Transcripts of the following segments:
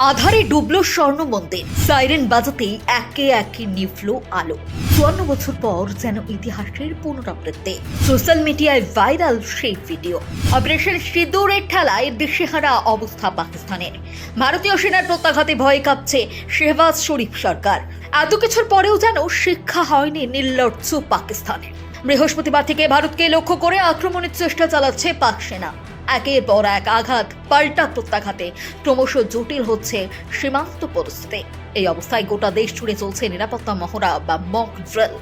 আধারে ডুবলো স্বর্ণ মন্দির। সাইরেন বাজাতেই একে একে নিভলো আলো। চুয়ান্ন বছর পর যেন ইতিহাসের পুনরাবৃত্তি। সোশ্যাল মিডিয়ায় ভাইরাল সেই ভিডিও। অপারেশন সিঁদুরের ঠেলায় দিশেহারা অবস্থা পাকিস্তানের। ভারতীয় সেনার প্রত্যাঘাতে ভয়ে কাঁপছে শেহবাজ শরীফ সরকার। এত কিছুর পরেও যেন শিক্ষা হয়নি নির্লজ্জ পাকিস্তানের। বৃহস্পতিবার থেকে ভারতকে লক্ষ্য করে আক্রমণের চেষ্টা চালাচ্ছে পাক সেনা। একের পর এক আঘাত পাল্টা প্রত্যাঘাতে। ক্রমশ জটিল হচ্ছে সীমান্ত পরিস্থিতি। এই অবস্থায় গোটা দেশ জুড়ে চলছে নিরাপত্তা মহড়া বা মক ড্রিল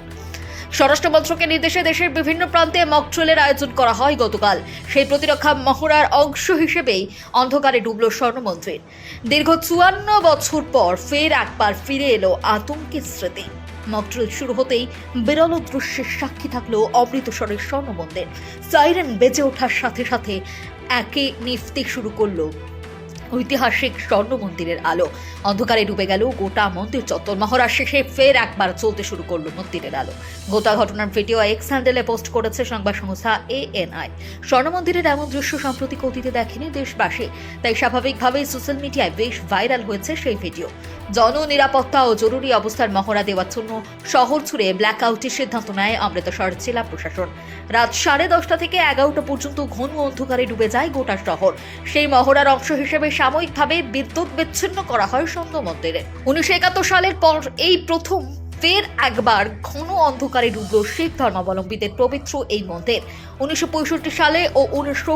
স্বরাষ্ট্র মন্ত্রকের নির্দেশে দেশের বিভিন্ন প্রান্তে মক ড্রিলের আয়োজন করা হয় গতকাল। সেই প্রতিরক্ষা মহড়ার অংশ হিসেবেই অন্ধকারে ডুবল স্বর্ণমন্ত্রীর দীর্ঘ চুয়ান্ন বছর পর ফের একবার ফিরে এলো আতঙ্কের স্মৃতি। মকড্রিল শুরু হতেই বিরল দৃশ্যের সাক্ষী থাকল অমৃতসরের স্বর্ণ মন্দির সাইরেন বেজে ওঠার সাথে সাথে একে নিফতে শুরু করল। ঐতিহাসিক স্বর্ণ মন্দিরের আলো। অন্ধকারে ডুবে গেল গোটা মন্দির চত্বর। মহড়া শেষে ফের একবার চলতে শুরু করল মন্দিরের আলো। গোটা ঘটনার ভিডিও এক্স হ্যান্ডেলে পোস্ট করেছে সংবাদ সংস্থা এএনআই স্বর্ণ মন্দিরের এমন দৃশ্য সম্প্রতি অতীতে দেখেনি দেশবাসী। তাই স্বাভাবিকভাবেই সোশ্যাল মিডিয়ায় বেশ ভাইরাল হয়েছে সেই ভিডিও জননিরাপত্তা ও জরুরি অবস্থার মহড়া দেওয়ার জন্য শহর জুড়ে ব্ল্যাক আউটের সিদ্ধান্ত নেয় অমৃতসর জেলা প্রশাসন। রাত সাড়ে দশটা থেকে এগারোটা পর্যন্ত ঘন অন্ধকারে ডুবে যায় গোটা শহর। সেই মহড়ার অংশ হিসেবে সাময়িকভাবে বিদ্যুৎ বিচ্ছিন্ন করা হয় সন্ধ্যা মন্দিরে। উনিশশো একাত্তর সালের পর এই প্রথম ফের একবার ঘন অন্ধকারে ডুবল শিখ ধর্মাবলম্বীদের পবিত্র এই মন্দির। উনিশশো পঁয়ষট্টি সালে ও উনিশশো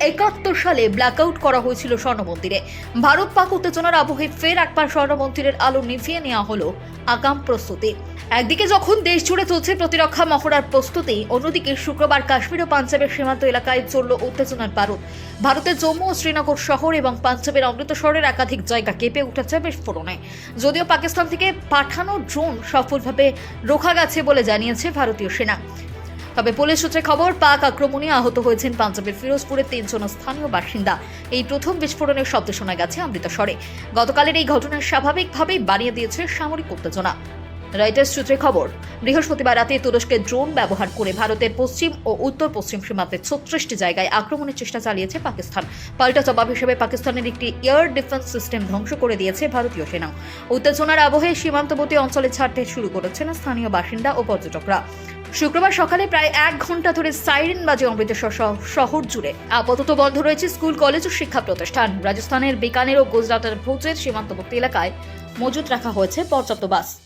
একাত্তর সালে ব্ল্যাকআউট করা হয়েছিল স্বর্ণ মন্দিরে ভারত পাক উত্তেজনার আবহে ফের একবার স্বর্ণ মন্দিরের আলো নিভিয়ে নেওয়া হলো আগাম প্রস্তুতি। একদিকে যখন দেশ জুড়ে চলছে প্রতিরক্ষা মহড়ার প্রস্তুতি, অন্যদিকে শুক্রবার কাশ্মীর ও পাঞ্জাবের সীমান্ত এলাকায় চলল উত্তেজনার বারুদ। ভারতের জম্মু ও শ্রীনগর শহর এবং পাঞ্জাবের অমৃতসরের একাধিক জায়গা কেঁপে উঠেছে বিস্ফোরণে। যদিও পাকিস্তান থেকে পাঠানো ড্রোন সফলভাবে রোখা গেছে বলে জানিয়েছে ভারতীয় সেনা। তবে পুলিশ সূত্রে খবর, পাক আক্রমণে আহত হয়েছেন পাঞ্জাবের ফিরোজপুরের তিনজন স্থানীয় বাসিন্দা। এই প্রথম বিস্ফোরণের শব্দ শোনা গেছে অমৃতসরে। গতকালের এই ঘটনা স্বাভাবিকভাবেই বাড়িয়ে দিয়েছে সামরিক উত্তেজনা। রয়টার্স সূত্রে খবর, বৃহস্পতিবার রাতে তুরস্কের ড্রোন ব্যবহার করে ভারতের পশ্চিম ও উত্তর পশ্চিম সীমান্তের ছত্রিশটি জায়গায় আক্রমণের চেষ্টা চালিয়েছে পাকিস্তান। পাল্টা জবাব হিসেবে পাকিস্তানের একটি এয়ার ডিফেন্স সিস্টেম ধ্বংস করে দিয়েছে ভারতীয় সেনা। উত্তেজনার আবহে সীমান্তবর্তী অঞ্চলে ছাড়তে শুরু করেছেন স্থানীয় বাসিন্দা ও পর্যটকরা। শুক্রবার সকালে প্রায় এক ঘণ্টা ধরে সাইরেন বাজে অমৃতসর শহ- শহর জুড়ে। আপাতত বন্ধ রয়েছে স্কুল, কলেজ ও শিক্ষা প্রতিষ্ঠান। রাজস্থানের বিকানের ও গুজরাটের ভোজের সীমান্তবর্তী এলাকায় মজুত রাখা হয়েছে পর্যাপ্ত বাস।